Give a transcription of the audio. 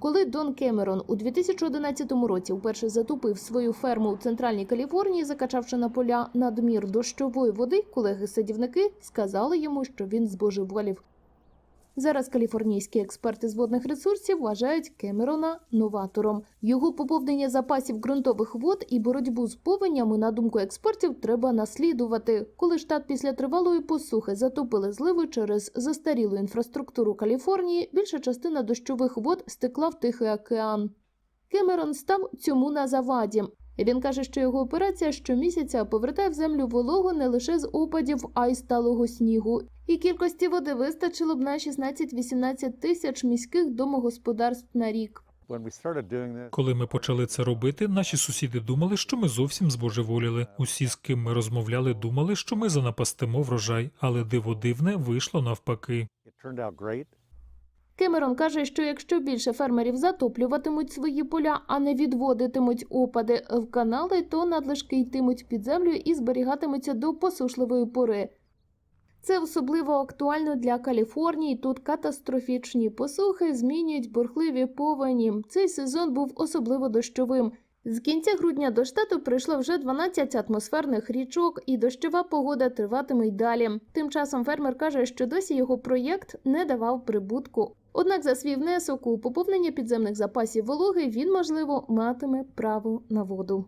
Коли Дон Кемерон у 2011 році вперше затопив свою ферму у центральній Каліфорнії, закачавши на поля надмір дощової води, колеги-садівники сказали йому, що він збожеволів. Зараз каліфорнійські експерти з водних ресурсів вважають Кемерона новатором. Його поповнення запасів ґрунтових вод і боротьбу з повенями, на думку експертів, треба наслідувати. Коли штат після тривалої посухи затопили зливи через застарілу інфраструктуру Каліфорнії, більша частина дощових вод стекла в Тихий океан. Кемерон став цьому на заваді. Він каже, що його операція щомісяця повертає в землю вологу не лише з опадів, а й сталого снігу. І кількості води вистачило б на 16-18 тисяч міських домогосподарств на рік. Коли ми почали це робити, наші сусіди думали, що ми зовсім збожеволіли. Усі, з ким ми розмовляли, думали, що ми занапастимо врожай, але диво дивне вийшло навпаки. Кемерон каже, що якщо більше фермерів затоплюватимуть свої поля, а не відводитимуть опади в канали, то надлишки йтимуть під землю і зберігатимуться до посушливої пори. Це особливо актуально для Каліфорнії. Тут катастрофічні посухи змінюють бурхливі повені. Цей сезон був особливо дощовим. З кінця грудня до штату прийшло вже 12 атмосферних річок, і дощова погода триватиме й далі. Тим часом фермер каже, що досі його проєкт не давав прибутку. Однак за свій внесок у поповнення підземних запасів вологи він, можливо, матиме право на воду.